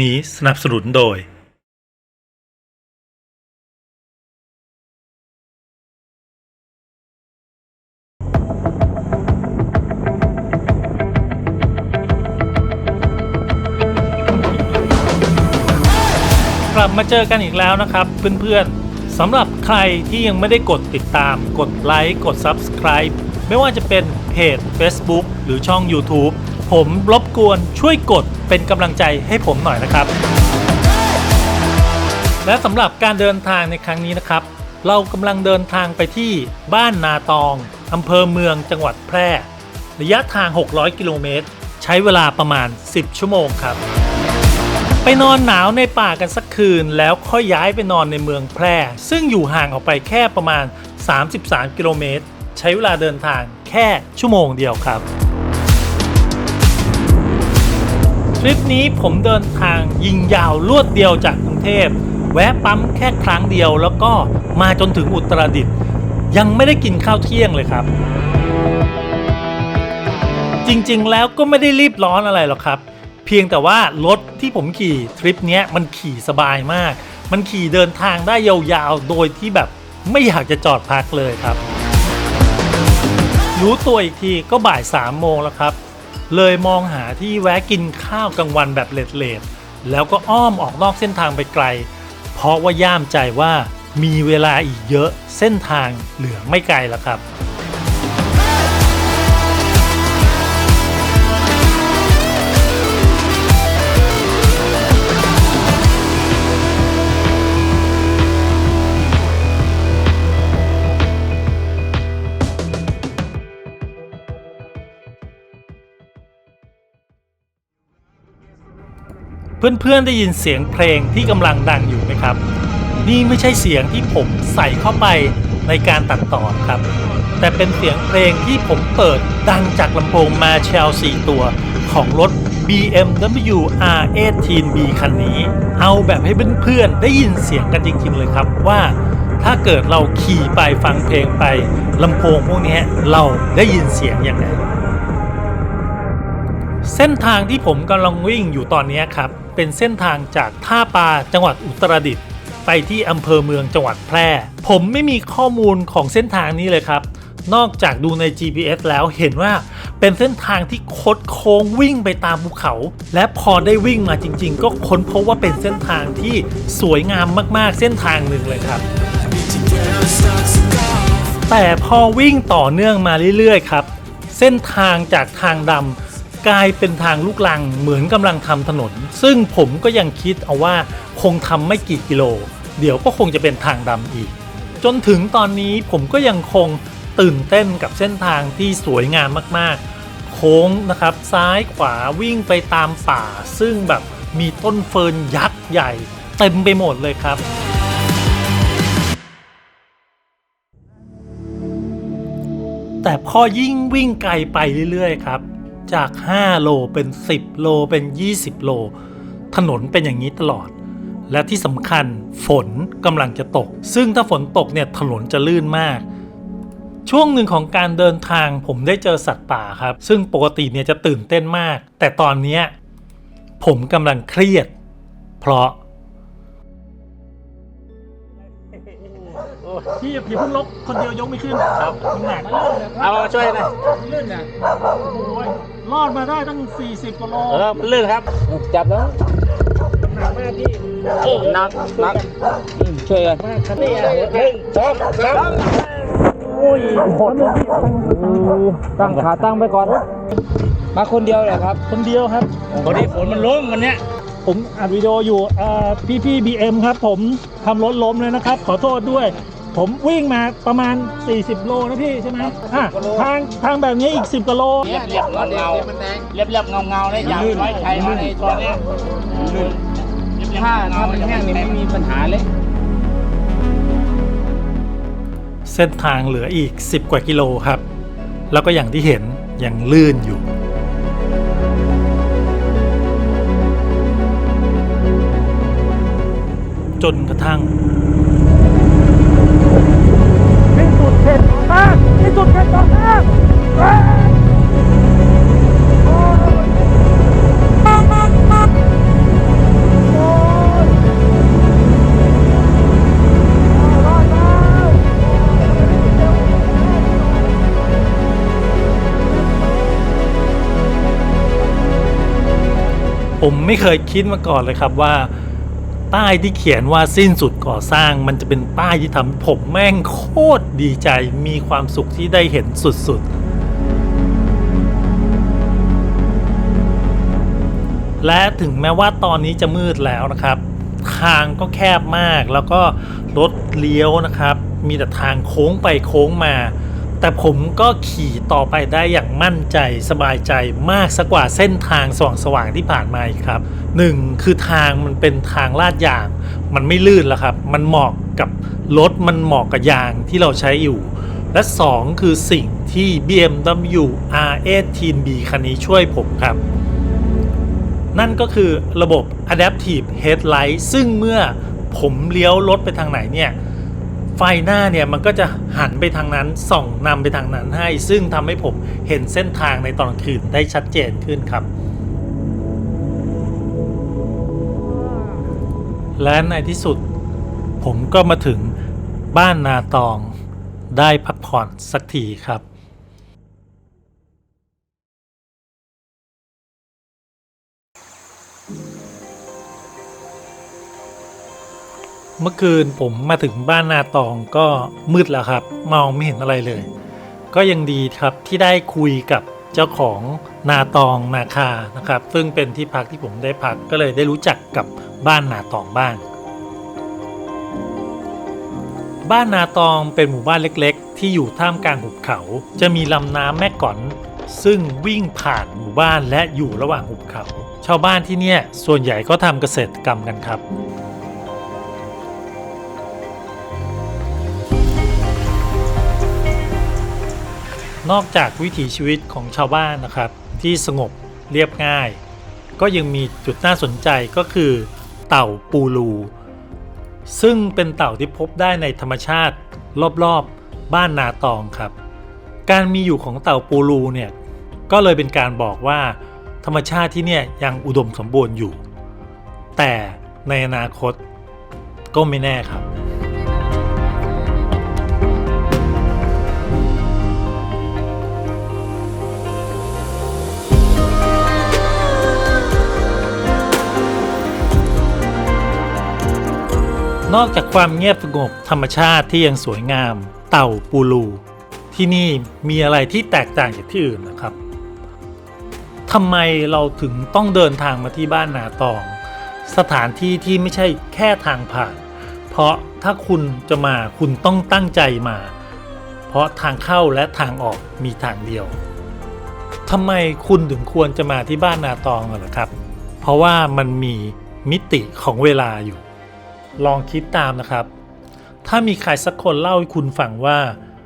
นี้สนับสนุนโดย กลับมาเจอกันอีกแล้วนะครับ เพื่อนๆสำหรับใครที่ยังไม่ได้กดติดตาม กดไลค์ กด Subscribe ไม่ว่าจะเป็นเพจ Facebook หรือช่อง YouTube ผมรบกวนช่วยกดเป็นกำลังใจให้ผมหน่อยนะครับ และสำหรับการเดินทางในครั้งนี้นะครับ เรากำลังเดินทางไปที่บ้านนาตองอำเภอเมืองจังหวัดแพร่ ระยะทาง 600 กิโลเมตร ใช้เวลาประมาณ 10 ชั่วโมงครับ ไปนอนหนาวในป่ากันสักคืน แล้วค่อยย้ายไปนอนในเมืองแพร่ ซึ่งอยู่ห่างออกไปแค่ประมาณ 33 กิโลเมตร ใช้เวลาเดินทางแค่ชั่วโมงเดียวครับ ทริปนี้ผมเดินทางยิงยาวลวดเดียวจากกรุงเทพ แวะปั๊มแค่ครั้งเดียวแล้วก็มาจนถึงอุตรดิตถ์ยังไม่ได้กินข้าวเที่ยงเลยครับ จริงๆแล้วก็ไม่ได้รีบร้อนอะไรหรอกครับ เพียงแต่ว่ารถที่ผมขี่ทริปนี้มันขี่สบายมาก มันขี่เดินทางได้ยาวๆ โดยที่แบบไม่อยากจะจอดพักเลยครับ รู้ตัวอีกทีก็บ่ายสามโมงแล้วครับ เลยมองหาที่แวะกินข้าวกลางวันแบบเลดๆแล้วก็อ้อมออกนอกเส้นทางไปไกล เพราะว่าย่ามใจว่ามีเวลาอีกเยอะเส้นทางเหลือไม่ไกลแล้วครับ เพื่อนๆได้ยินเสียงเพลงที่กำลังดังอยู่ไหมครับ นี่ไม่ใช่เสียงที่ผมใส่เข้าไปในการตัดต่อครับ แต่เป็นเสียงเพลงที่ผมเปิดดังจากลำโพงมาเชล4ตัวของรถ BMW R18B คันนี้ เอาแบบให้เพื่อนๆได้ยินเสียงกันจริงๆเลยครับว่าถ้าเกิดเราขี่ไปฟังเพลงไปลำโพงพวกนี้เราได้ยินเสียงย่างไรเส้นทางที่ผมกำลังวิ่งอยู่ตอนนี้ครับ เป็นเส้นทางจากท่าปาจังหวัดอุตรดิตถ์ไปที่อำเภอเมืองจังหวัดแพร่ ผมไม่มีข้อมูลของเส้นทางนี้เลยครับ นอกจากดูใน GPS แล้วเห็นว่าเป็นเส้นทางที่คดโค้งวิ่งไปตามภูเขา และพอได้วิ่งมาจริง ๆ ก็ค้นพบว่าเป็นเส้นทางที่สวยงามมากๆ เส้นทางหนึ่งเลยครับ แต่พอวิ่งต่อเนื่องมาเรื่อยๆ ครับ เส้นทางจากทางดำ กลายเป็นทางลูกลังเหมือนกำลังทำถนน ซึ่งผมก็ยังคิดเอาว่าคงทำไม่กี่กิโล เดี๋ยวก็คงจะเป็นทางดำอีก จนถึงตอนนี้ผมก็ยังคงตื่นเต้นกับเส้นทางที่สวยงามมากๆ โค้งนะครับซ้ายขวาวิ่งไปตามป่า ซึ่งแบบมีต้นเฟิร์นยักษ์ใหญ่ เต็มไปหมดเลยครับ แต่พอยิ่งวิ่งไกลไปเรื่อยๆครับ จาก 5 โลเป็น 10 โลเป็น 20 โล ถนนเป็นอย่างนี้ตลอด และที่สำคัญฝนกำลังจะตก ซึ่งถ้าฝนตกเนี่ยถนนจะลื่นมาก ช่วงหนึ่งของการเดินทางผมได้เจอสัตว์ป่าครับ ซึ่งปกติเนี่ยจะตื่นเต้นมาก แต่ตอนเนี้ยผมกำลังเครียด เพราะพี่พี่พุ่งลกคนเดียวยกไม่ขึ้นครับมันหนักลื่นเลยเอามาช่วยหน่อยลื่นเนี่ยโอ้ย รอดมาได้ตั้ง 40กว่าโลเออมันลื่นครับจับแล้วหนักมากพี่หนักหนักอืมช่วยกันมากครับเนี่ยหนึ่งสองสามโอ้ยหดเลยตั้งขาตั้งไปก่อน มาคนเดียวเหรอครับ คนเดียวครับพอดีฝนมันล้มวันเนี้ยผมอัดวิดีโออยู่เอ่อพี่พี่บีเอ็มครับ ผมทำรถล้มเลยนะครับ ขอโทษด้วย ผมวิ่งมาประมาณ 40 โลนะพี่ใช่ไหมอะทางทางแบบนี้อีก 10กิโล เรียบเรียบเงาเงาเรียบเรียบเงาเงาเลยอย่างไว้ใช้มาในตัวเนี้ยลื่นถ้าถ้ามันแห้งนี่ไม่มีปัญหาเลย เส้นทางเหลืออีก 10 กว่ากิโลครับ แล้วก็อย่างที่เห็นยังลื่นอยู่จนกระทั่ง ผมไม่เคยคิดมาก่อนเลยครับว่าป้ายที่เขียนว่าสิ้นสุดก่อสร้าง มันจะเป็นป้ายที่ทำผมแม่งโคตรดีใจมีความสุขที่ได้เห็นสุดๆ และถึงแม้ว่าตอนนี้จะมืดแล้วนะครับ ทางก็แคบมากแล้วก็รถเลี้ยวนะครับ มีแต่ทางโค้งไปโค้งมา แต่ผมก็ขี่ต่อไปได้อย่างมั่นใจสบายใจมากสักกว่าเส้นทางสว่างๆที่ผ่านมาครับหนึ่งคือทางมันเป็นทางลาดยาง มันไม่ลื่นแล้วครับ มันเหมาะกับรถมันเหมาะกับยางที่เราใช้อยู่และสองคือสิ่งที่ BMW R18B คันนี้ช่วยผมครับ นั่นก็คือระบบ Adaptive Headlight ซึ่งเมื่อผมเลี้ยวรถไปทางไหนเนี่ยไฟหน้าเนี่ยมันก็จะหันไปทางนั้นส่องนำไปทางนั้นให้ ซึ่งทำให้ผมเห็นเส้นทางในตอนกลางคืนได้ชัดเจนขึ้นครับ และในที่สุด ผมก็มาถึงบ้านนาตองได้พักผ่อนสักทีครับ เมื่อคืนผมมาถึงบ้านนาตองก็มืดแล้วครับมองไม่เห็นอะไรเลย ก็ยังดีครับที่ได้คุยกับเจ้าของนาตองนาคานะครับ ซึ่งเป็นที่พักที่ผมได้พักก็เลยได้รู้จักกับบ้านนาตองบ้าง บ้านนาตองเป็นหมู่บ้านเล็กๆ ที่อยู่ท่ามกลางหุบเขา จะมีลำน้ำแม่ก่อน ซึ่งวิ่งผ่านหมู่บ้านและอยู่ระหว่างหุบเขา ชาวบ้านที่เนี่ยส่วนใหญ่ก็ทำเกษตรกรรมกันครับ นอกจากวิถีชีวิตของชาวบ้านนะครับ ที่สงบเรียบง่าย ก็ยังมีจุดน่าสนใจก็คือ เต่าปูรู ซึ่งเป็นเต่าที่พบได้ในธรรมชาติรอบๆบ้านนาตองครับ การมีอยู่ของเต่าปูรูเนี่ยก็เลยเป็นการบอกว่า ธรรมชาติที่เนี่ยยังอุดมสมบูรณ์อยู่ แต่ในอนาคตก็ไม่แน่ครับ นอกจากความเงียบสงบธรรมชาติที่ยังสวยงาม เต่าปูรูที่นี่มีอะไรที่แตกต่างจากที่อื่นนะครับทำไมเราถึงต้องเดินทางมาที่บ้านนาตอง สถานที่ที่ไม่ใช่แค่ทางผ่าน เพราะถ้าคุณจะมาคุณต้องตั้งใจมา เพราะทางเข้าและทางออกมีทางเดียวทำไมคุณถึงควรจะมาที่บ้านนาตองเหรอครับ เพราะว่ามันมีมิติของเวลาอยู่ ลองคิดตามนะครับ ถ้ามีใครสักคนเล่าให้คุณฟังว่า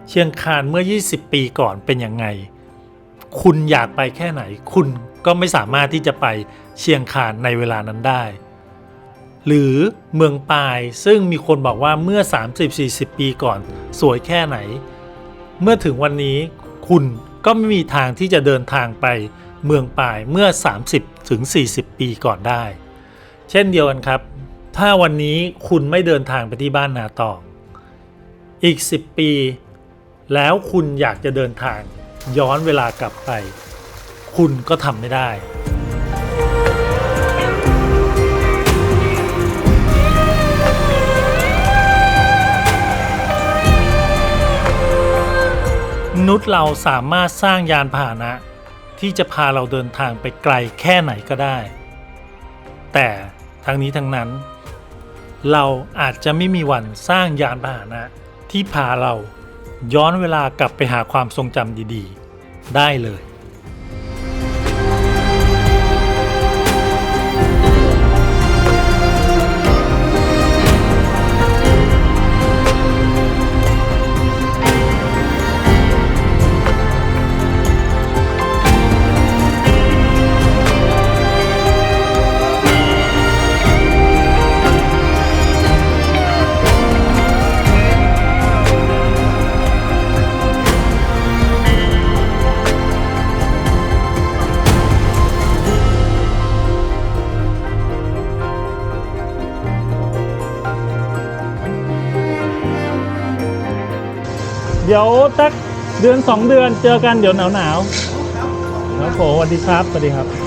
เชียงคานเมื่อ 20 ปีก่อนเป็นยังไง คุณอยากไปแค่ไหน คุณก็ไม่สามารถที่จะไปเชียงคานในเวลานั้นได้ หรือเมืองปายซึ่งมีคนบอกว่าเมื่อ 30-40 ปีก่อน สวยแค่ไหน เมื่อถึงวันนี้คุณก็ไม่มีทางที่จะเดินทางไปเมืองปายเมื่อ 30-40 ปีก่อนได้ เช่นเดียวกันครับ ถ้าวันนี้คุณไม่เดินทางไปที่บ้านนาตอง อีก 10 ปี แล้วคุณอยากจะเดินทางย้อนเวลากลับไป คุณก็ทำไม่ได้ มนุษย์เราสามารถสร้างยานพาหนะ ที่จะพาเราเดินทางไปไกลแค่ไหนก็ได้ แต่ทั้งนี้ทั้งนั้น เราอาจจะไม่มีวันสร้างยานพาหนะ ที่พาเราย้อนเวลากลับไปหาความทรงจำดีๆ ได้เลย เดี๋ยวสักเดือนสองเดือนเจอกันเดี๋ยวหนาวหนาวครับผมสวัสดีครับสวัสดีครับ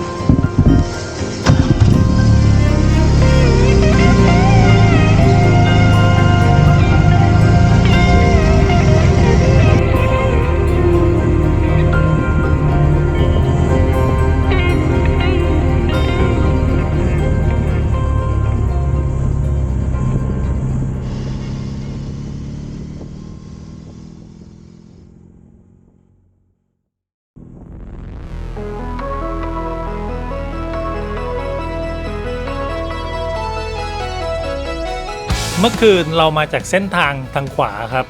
เมื่อคืนเรามาจากเส้นทางทางขวาครับ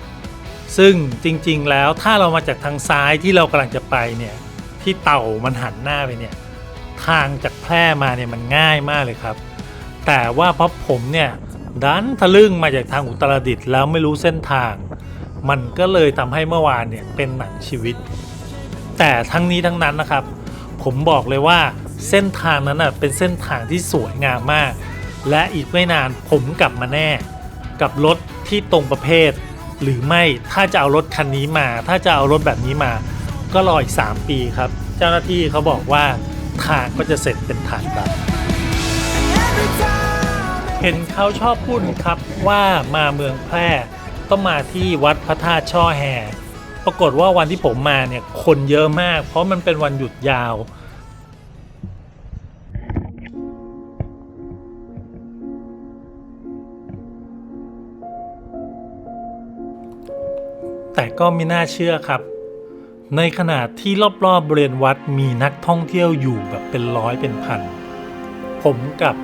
ซึ่งจริงๆแล้วถ้าเรามาจากทางซ้ายที่เรากำลังจะไปเนี่ยที่เต่ามันหันหน้าไปเนี่ยทางจากแพร่มาเนี่ยมันง่ายมากเลยครับ แต่ว่าเพราะผมเนี่ยดันทะลึ่งมาจากทางอุตรดิตถ์แล้วไม่รู้เส้นทาง มันก็เลยทำให้เมื่อวานเนี่ยเป็นหนังชีวิต แต่ทั้งนี้ทั้งนั้นนะครับ ผมบอกเลยว่าเส้นทางนั้นเป็นเส้นทางที่สวยงามมาก และอีกไม่นานผมกลับมาแน่ กับรถที่ตรงประเภท หรือไม่ถ้าจะเอารถคันนี้มา ถ้าจะเอารถแบบนี้มา ก็รออีก 3 ปีครับ เจ้าหน้าที่เขาบอกว่าทางก็จะเสร็จเป็นฐานแบบเห็นเขาชอบพูดครับว่ามาเมืองแพร่ต้องมาที่วัดพระธาตุช่อแฮปรากฏว่าวันที่ผมมาเนี่ยคนเยอะมาก เพราะมันเป็นวันหยุดยาว ก็ไม่น่าเชื่อครับ ในขณะที่รอบๆบบริเวณวัดมีนักท่องเที่ยวอยู่แบบเป็นร้อยเป็นพัน ผมกับ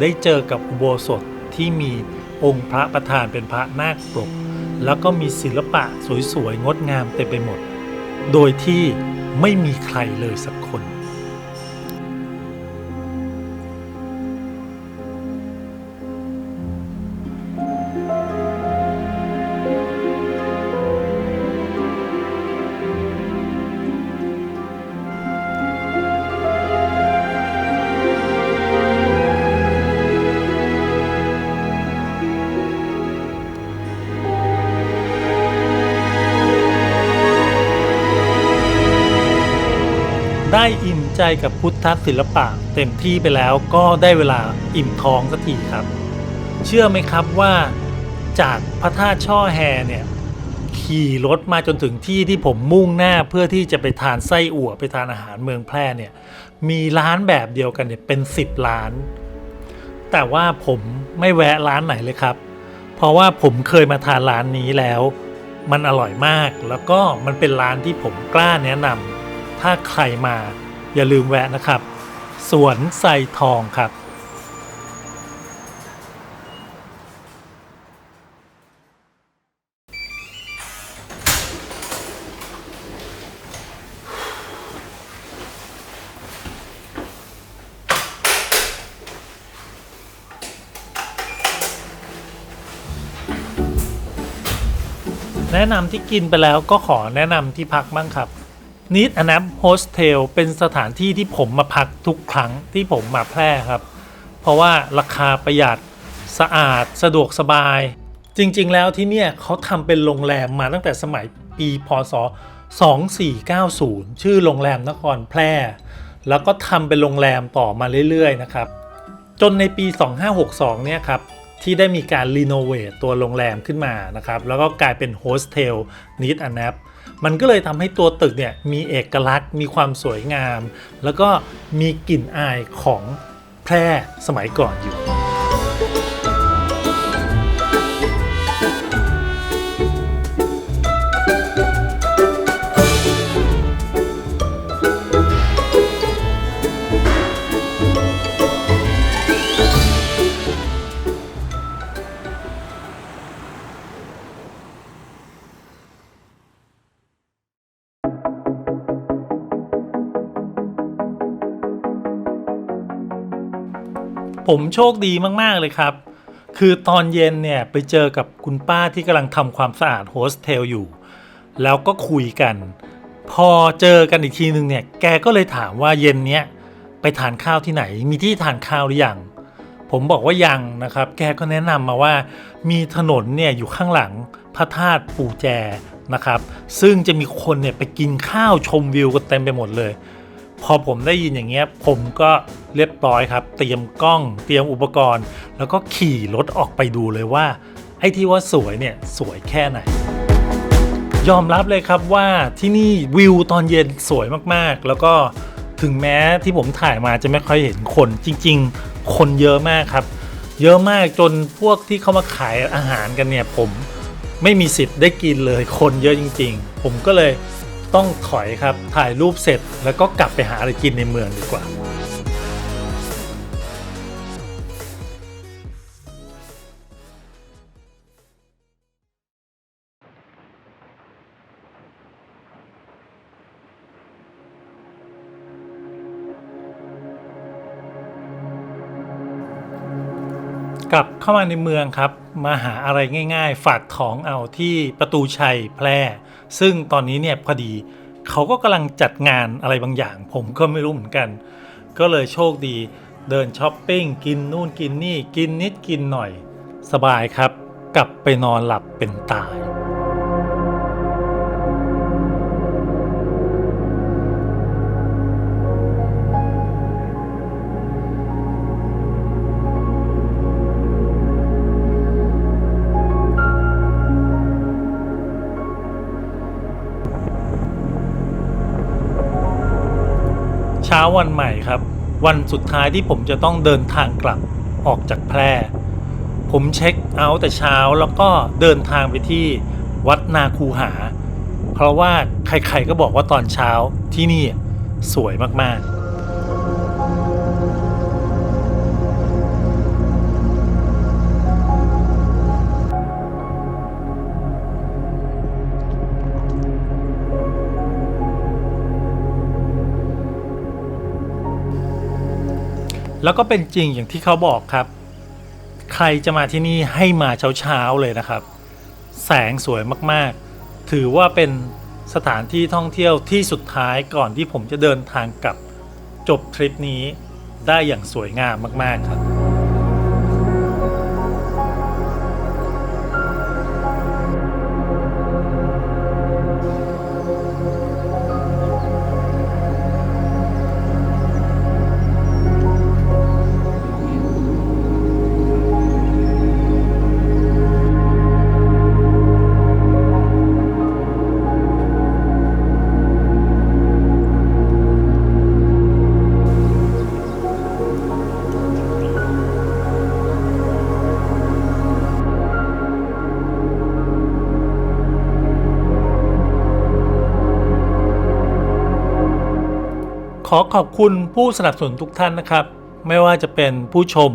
ได้เจอกับอุโบสถที่มีองค์พระประธานเป็นพระนาคปกแล้วก็มีศิลปะสวยๆ งดงามเต็มไปหมด โดยที่ไม่มีใครเลยสักคน กับพุทธศิลปะเต็มที่ไปแล้วก็ได้เวลาอิ่มท้องสักทีครับ เชื่อไหมครับว่าจากพระธาตุช่อแฮเนี่ยขี่รถมาจนถึงที่ที่ผมมุ่งหน้าเพื่อที่จะไปทานไส้อั่วไปทานอาหารเมืองแพร่เนี่ยมีร้านแบบเดียวกันเนี่ยเป็น 10 ร้าน แต่ว่าผมไม่แวะร้านไหนเลยครับ เพราะว่าผมเคยมาทานร้านนี้แล้ว มันอร่อยมากแล้วก็มันเป็นร้านที่ผมกล้าแนะนำถ้าใครมา อย่าลืมแวะนะครับ สวนไซทองครับแนะนำที่กินไปแล้วก็ขอแนะนำที่พักบ้างครับ นิดอนับโฮสเทลเป็นสถานที่ที่ผมมาพักทุกครั้งที่ผมมาแพร่ครับ เพราะว่าราคาประหยัดสะอาดสะดวกสบาย จริง ๆ แล้วที่เนี่ยเขาทำเป็นโรงแรมมาตั้งแต่สมัยปีพศ 2490 ชื่อโรงแรมนครแพร่ แล้วก็ทำเป็นโรงแรมต่อมาเรื่อย ๆ นะครับ จนในปี 2562 เนี่ยครับที่ได้มีการรีโนเวทตัวโรงแรมขึ้นมานะครับ แล้วก็กลายเป็นโฮสเทลนิดอ n น p มันก็เลยทำให้ตัวตึกเนี่ยมีเอกลักษณ์ มีความสวยงาม แล้วก็มีกลิ่นอายของแพร่สมัยก่อนอยู่ ผมโชคดีมากๆเลยครับ คือตอนเย็นเนี่ยไปเจอกับคุณป้าที่กำลังทำความสะอาดโฮสเทลอยู่ แล้วก็คุยกัน พอเจอกันอีกทีหนึ่งเนี่ย แกก็เลยถามว่าเย็นเนี้ยไปทานข้าวที่ไหน มีที่ทานข้าวหรือยัง ผมบอกว่ายังนะครับ แกก็แนะนำมาว่ามีถนนเนี่ยอยู่ข้างหลังพระธาตุปู่แจนะครับ ซึ่งจะมีคนเนี่ยไปกินข้าวชมวิวกันเต็มไปหมดเลย พอผมได้ยินอย่างเงี้ยผมก็เรียบร้อยครับ เตรียมกล้อง เตรียมอุปกรณ์ แล้วก็ขี่รถออกไปดูเลยว่า ไอ้ที่ว่าสวยเนี่ยสวยแค่ไหน ยอมรับเลยครับว่าที่นี่วิวตอนเย็นสวยมากๆ แล้วก็ถึงแม้ที่ผมถ่ายมาจะไม่ค่อยเห็นคนจริง ๆ คนเยอะมากครับ เยอะมากจนพวกที่เขามาขายอาหารกันเนี่ยผมไม่มีสิทธิ์ได้กินเลยคนเยอะจริง ๆ ผมก็เลย ต้องถอยครับถ่ายรูปเสร็จแล้วก็กลับไปหาอะไรกินในเมืองดีกว่า กลับเข้ามาในเมืองครับ มาหาอะไรง่าย ๆ ฝากของเอาที่ประตูชัยแพร่ ซึ่งตอนนี้เนี่ยพอดีเขาก็กำลังจัดงานอะไรบางอย่าง ผมก็ไม่รู้เหมือนกัน ก็เลยโชคดีเดินช้อปปิ้งกินนู่นกินนี่ กินนิดกินหน่อย สบายครับ กลับไปนอนหลับเป็นตาย ช้าวันใหม่ครับ วันสุดท้ายที่ผมจะต้องเดินทางกลับออกจากแพร่ ผมเช็คเอาท์แต่เช้าแล้วก็เดินทางไปที่วัดนาคูหา เพราะว่าใครๆก็บอกว่าตอนเช้าที่นี่สวยมากๆ แล้วก็เป็นจริงอย่างที่เขาบอกครับ ใครจะมาที่นี่ให้มาเช้าๆเลยนะครับ แสงสวยมากๆ ถือว่าเป็นสถานที่ท่องเที่ยวที่สุดท้ายก่อนที่ผมจะเดินทางกลับจบทริปนี้ได้อย่างสวยงามมากๆครับ อขอบคุณผู้สนับสนุนทุกท่านนะครับ ไม่ว่าจะเป็นผู้ชม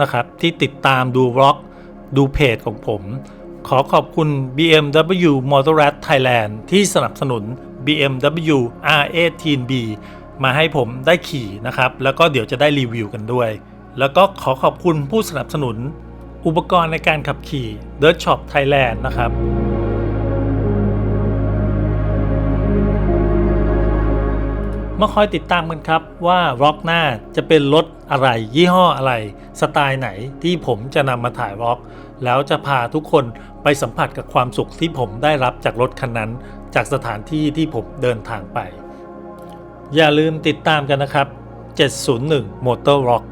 นะครับที่ติดตามดูบล็อกดูเพจของผม ขอขอบคุณ BMW Motorrad Thailand ที่สนับสนุน BMW R18B มาให้ผมได้ขี่นะครับ แล้วก็เดี๋ยวจะได้รีวิวกันด้วย แล้วก็ขอขอบคุณผู้สนับสนุน อุปกรณ์ในการขับขี่ Dirt Shop Thailand นะครับ มาคอยติดตามกันครับว่าร็อกหน้าจะเป็นรถอะไร ยี่ห้ออะไร สไตล์ไหนที่ผมจะนำมาถ่ายร็อก แล้วจะพาทุกคนไปสัมผัสกับความสุขที่ผมได้รับจากรถคันนั้น จากสถานที่ที่ผมเดินทางไป อย่าลืมติดตามกันนะครับ 701 Motor Rock